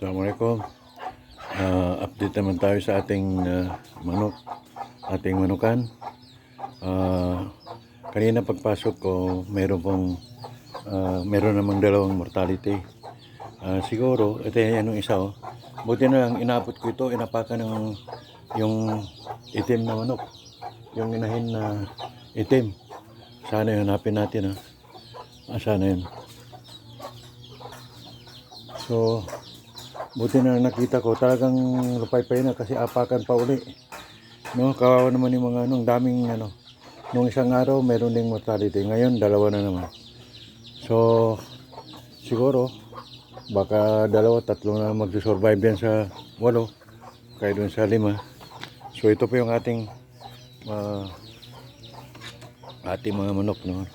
Assalamualaikum. Ah, update naman tayo sa ating ah, manok, ating manukan. Ah, kanina pagpasok ko, mayroon pong ah, mayroon namang dalawang mortality. Ah, siguro, ito yan yung isa oh. Buti na lang, inapot ko ito, inapakan ng yung itim na manok. Yung inahin na itim. Sana yun, hanapin natin ha. Ah, sana yun. So, buti na nakita ko, talagang lupay-pay na kasi apakan pa uli. No, kawawa naman yung mga anong daming ano. Nung isang araw, meron ding mortality. Ngayon, dalawa na naman. So, siguro, baka dalawa, tatlo na mag-survive yan sa walo. Kaya dun sa lima. So, ito po yung ating ah, ating mga manok. No?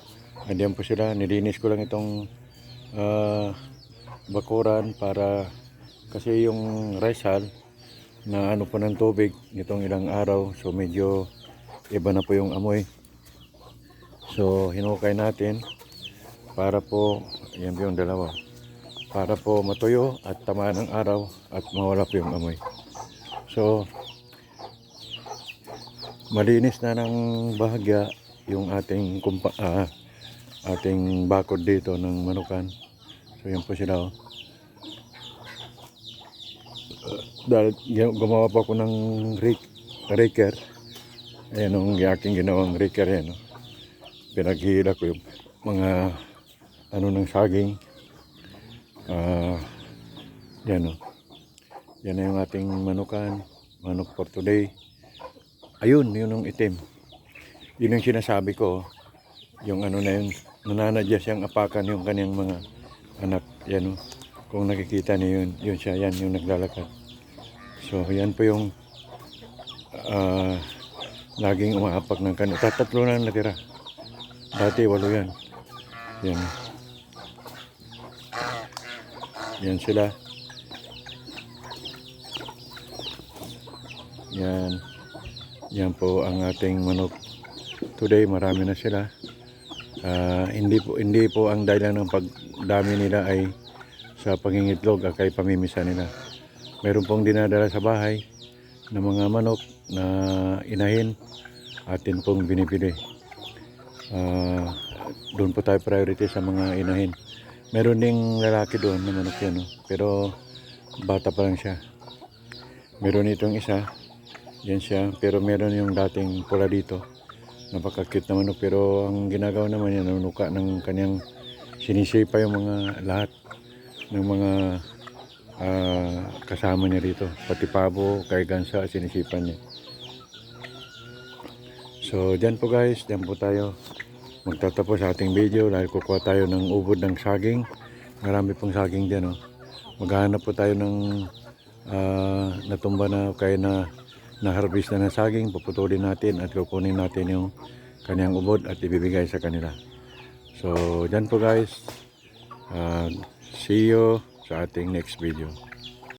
Andiyan po sila. Nilinis ko lang itong ah, bakuran para kasi yung rice na ano po ng tubig nitong ilang araw so medyo iba na po yung amoy. So hinukay natin para po yan po yung dalawa para po matuyo at tamaan ng araw at mawala po yung amoy. So malinis na ng bahagya yung ating kumpa, ah, ating bakod dito ng manukan. So yan po sila oh. Dahil gumawa pa ako ng rake, raker. Ayan ang aking ginawang raker yan no? pinaghihila ko yung mga ano ng saging. Ah yan o yan na yung ating manukan manok for today. Ayun yun ang itim. Yun yung sinasabi ko yung ano na yun nananadya siyang apakan yung kanyang mga anak. Yan o kung nakikita niyo yun yun siya yan yung naglalakad So, yan po yung ah, laging umaapak ng kanila. Tatatlo na natira. Dati, walo yan. Yan. Yan sila. Yan. Yan po ang ating manok. Today, marami na sila. Ah, hindi po hindi po ang dahilan ng pagdami nila ay sa pangingitlog at kay pamimisa nila meron pong dinadala sa bahay ng mga manok na inahin atin pong binibili. Ah, doon po tayo priority sa mga inahin. Meron ding lalaki doon na manok yan, no? pero bata pa lang siya. Meron itong isa, yan siya, pero meron yung dating pula dito. Napaka-cute na manok, pero ang ginagawa naman yan, nanunuka ng kanyang sinisipa yung mga lahat ng mga ah, kasama niya rito. Pati pabo, kay gansa, sinisipan niya. So, dyan po guys, dyan po tayo magtatapos ating video dahil kukuha tayo ng ubod ng saging. Marami pong saging dyan, oh. Maghahanap po tayo ng ah, natumba na kaya na na-harvest na ng saging. Puputulin natin at kukunin natin yung kanyang ubod at ibibigay sa kanila. So, dyan po guys. Ah, see you sa ating next video.